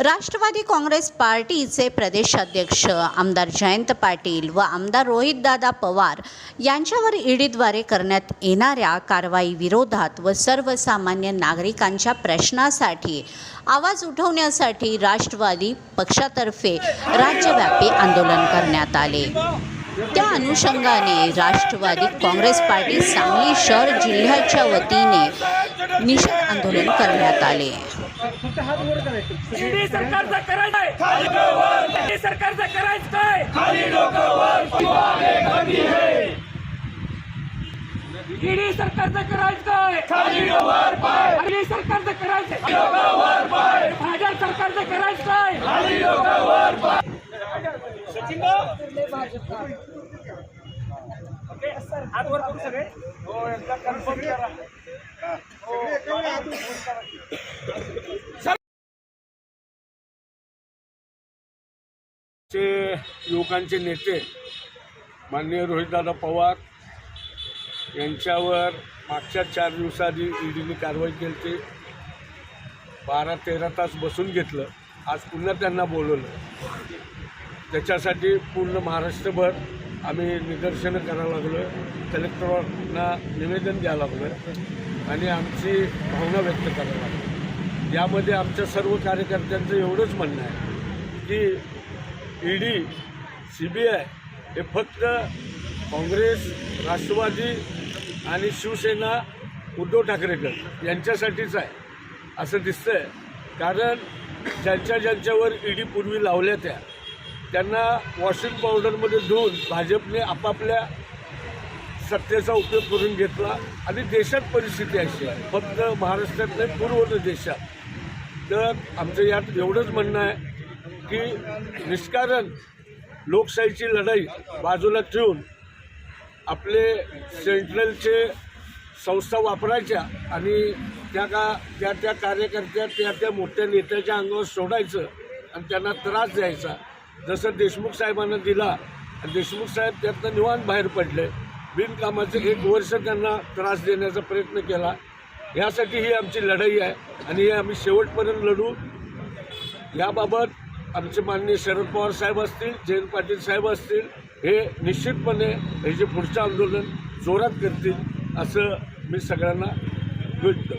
राष्ट्रवादी काँग्रेस पार्टीचे प्रदेशाध्यक्ष आमदार जयंत पाटील व आमदार रोहितदादा पवार यांच्यावर ईडीद्वारे करण्यात येणाऱ्या कारवाई विरोधात व सर्वसामान्य नागरिकांच्या प्रश्नासाठी आवाज उठवण्यासाठी राष्ट्रवादी पक्षातर्फे राज्यव्यापी आंदोलन करण्यात आले. त्या अनुषंगाने राष्ट्रवादी काँग्रेस पार्टी सांगली शहर जिल्ह्याच्या वतीने निषेध आंदोलन करण्यात आले. ईडी सरकारचं करायचं काय? सरकारचं करायचं सरकारचं करायचंय भाजप सरकारचं करायचं काय? हात वर करू सगळे हो एकदा कन्फर्म करा युवकांचे नेते माननीय रोहितदादा पवार यांच्यावर मागच्या चार दिवसाआधी ईडीने कारवाई केली. ते बारा तेरा तास बसून घेतलं. आज पुन्हा त्यांना बोलवलं. त्याच्यासाठी पूर्ण महाराष्ट्रभर आम्ही निदर्शनं करायला लागलो कलेक्टरांना निवेदन द्यायला लागलो आणि आमची भावना व्यक्त करायला लागलो यामध्ये आमच्या सर्व कार्यकर्त्यांचं एवढंच म्हणणं आहे की ईडी सी बी आय हे फक्त काँग्रेस राष्ट्रवादी आणि शिवसेना उद्धव ठाकरेकर यांच्यासाठीच आहे असं दिसतंय. कारण ज्यांच्या ज्यांच्यावर ईडी पूर्वी लावल्या त्या त्यांना वॉशिंग पावडरमध्ये धुवून भाजपने आपापल्या सत्तेचा उपयोग करून घेतला. आणि देशात परिस्थिती अशी आहे. फक्त महाराष्ट्रात नाही पूर्व देशात. तर आमचं यात एवढंच म्हणणं आहे की निष्कारण लोकशाहीची लढाई बाजूला ठेवून आपले सेंट्रलचे संस्था वापरायच्या आणि त्या का त्या त्या कार्यकर्त्या त्या त्या मोठ्या नेत्याच्या अंगावर सोडायचं आणि त्यांना त्रास द्यायचा. जसं देशमुख साहेबांना दिला आणि देशमुख साहेब त्यातनं निवांत बाहेर पडले. बिनकामाचे एक वर्ष त्यांना त्रास देण्याचा प्रयत्न केला. यासाठी ही आमची लढाई आहे आणि हे आम्ही शेवटपर्यंत लढू. याबाबत आमचे माननीय शरद पवार साहेब असतील जयंत पाटील साहेब असतील हे निश्चितपणे हे जे पुढचं आंदोलन जोरात करतील असं मी सगळ्यांना भेटतो